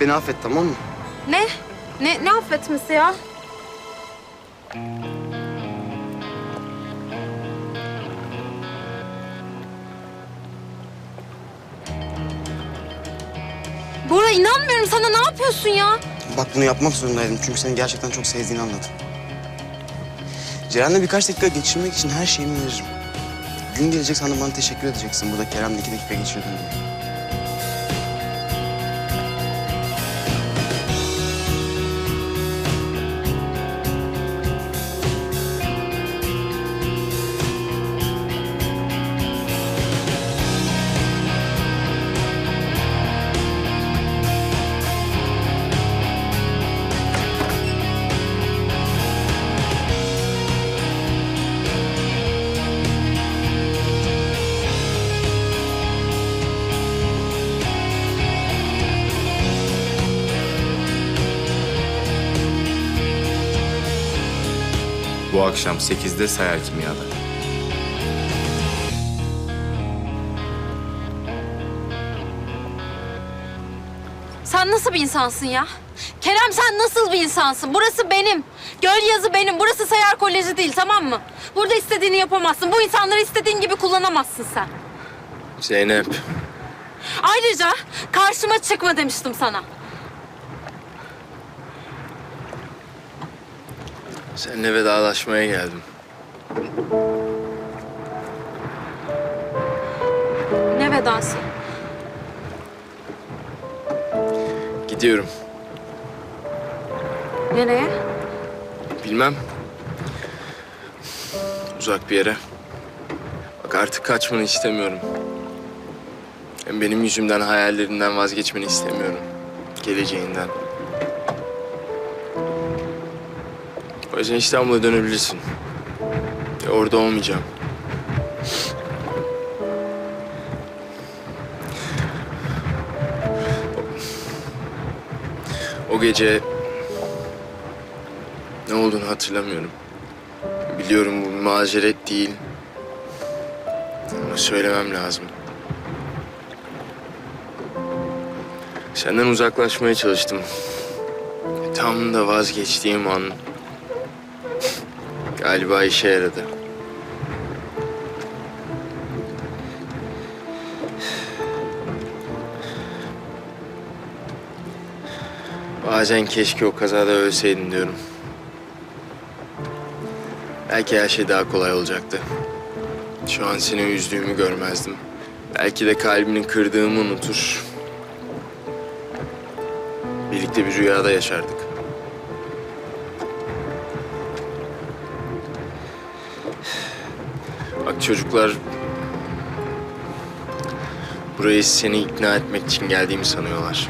Beni affet tamam mı? Ne? Ne, ne affetmesi ya? Bora inanmıyorum sana ne yapıyorsun ya? Bak bunu yapmak zorundaydım çünkü seni gerçekten çok sevdiğini anladım. Ceren'le birkaç dakika geçirmek için her şeyimi veririm. Gün gelecek de bana teşekkür edeceksin burada Kerem'le iki dakika geçirdin diye. Bu akşam 8'de Sayar Kimya'da. Sen nasıl bir insansın ya? Kerem sen nasıl bir insansın? Burası benim. Göl yazı benim. Burası Sayar Koleji değil tamam mı? Burada istediğini yapamazsın. Bu insanları istediğin gibi kullanamazsın sen. Zeynep. Ayrıca karşıma çıkma demiştim sana. Seninle vedalaşmaya geldim. Ne vedası? Gidiyorum. Nereye? Bilmem. Uzak bir yere. Bak artık kaçmanı istemiyorum. Hem benim yüzümden hayallerinden vazgeçmeni istemiyorum. Geleceğinden. Yüzden İstanbul'a dönebilirsin. E, orada olmayacağım. O gece ne olduğunu hatırlamıyorum. Biliyorum bu mazeret değil. Ama söylemem lazım. Senden uzaklaşmaya çalıştım. Tam da vazgeçtiğim an galiba işe yaradı. Bazen keşke o kazada ölseydin diyorum. Belki her şey daha kolay olacaktı. Şu an seni üzdüğümü görmezdim. Belki de kalbini kırdığımı unutur. Birlikte bir rüyada yaşardık. Bak çocuklar... Burayı seni ikna etmek için geldiğimi sanıyorlar.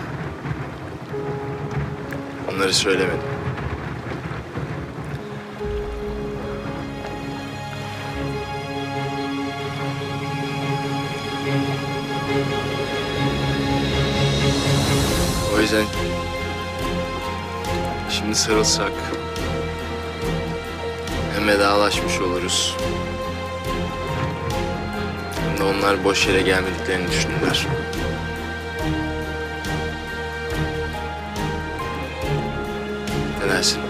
Onları söylemedim. O yüzden şimdi sarılsak hem vedalaşmış oluruz. Hem de onlar boş yere gelmediklerini düşünürler. Ne dersin?